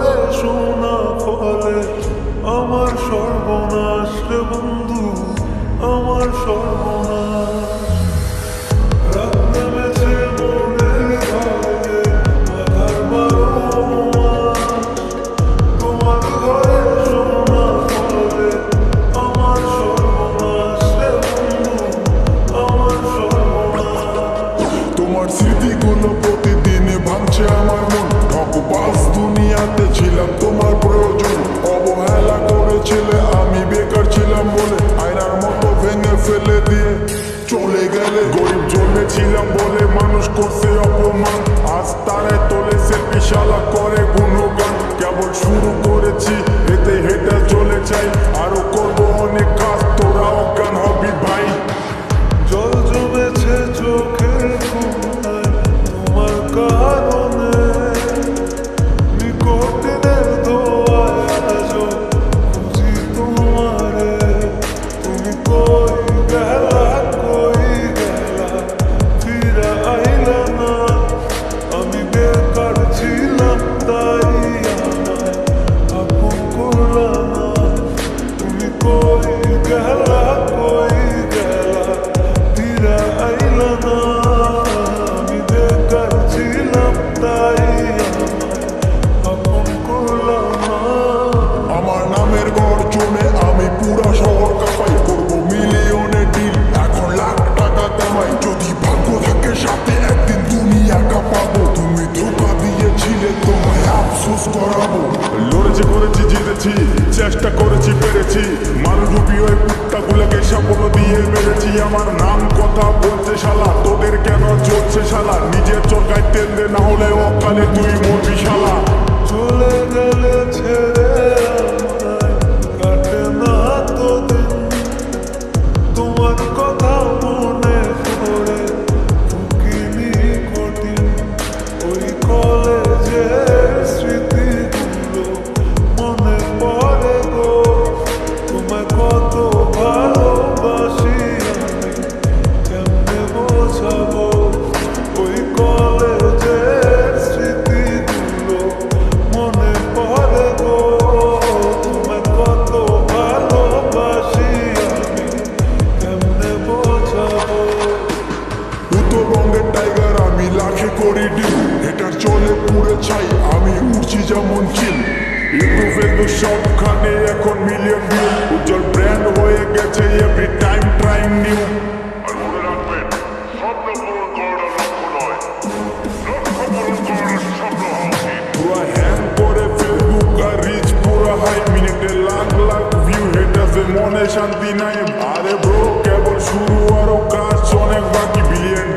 করে শোনা ফলে আমার সর্বনাশ বন্ধু আমার সর্বনাশ। ছিলাম বলে মানুষ করছে অপমান। আজ তারাই তোলেছে বিশালা মাফ লড়েছি, করেছি, জিতেছি, চেষ্টা করেছি, পেরেছি। মানুষ রূপী ওই কুত্তাগুলোকে সাপোর্ট দিয়ে মেরেছি। আমার নাম কথা বলছে শালা, তোদের কেন চলছে শালা? নিজের চরকায় তেল দে, না হলে অকালে তুই ফেলু সবখানে এখন মিলিয়ন ভিউ উজ্জ্বল ব্র্যান্ড হয়ে গেছে এভরি টাইম ট্রাইং নিউ আর মনে রাখবেন ফেসবুক আর রিচ পুরা হাই মিনিটে লাখ লাখ ভিউ হেটার্সের মনে শান্তি নাই। আরে ব্রো কেবল শুরু আরও কাজ অনেক বাকি বিলিয়ন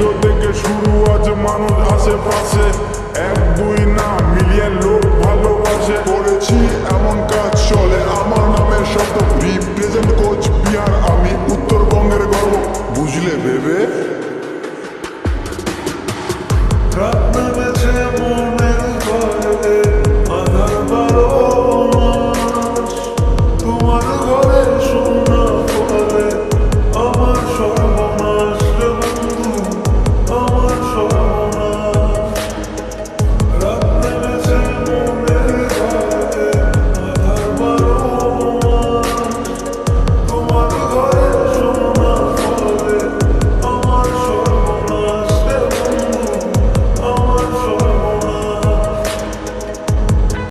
জিরো থেকে শুরু আছে মানুষ আশেপাশে এক, দুই না, মিলিয়ন লোক ভালোবাসে। করেছি এমন কাজ চলে। আমার নামের শব্দ রিপ্রেজেন্ট কোচ বিহার আমি উত্তরবঙ্গের গর্ব। বুঝলে, ভেবে?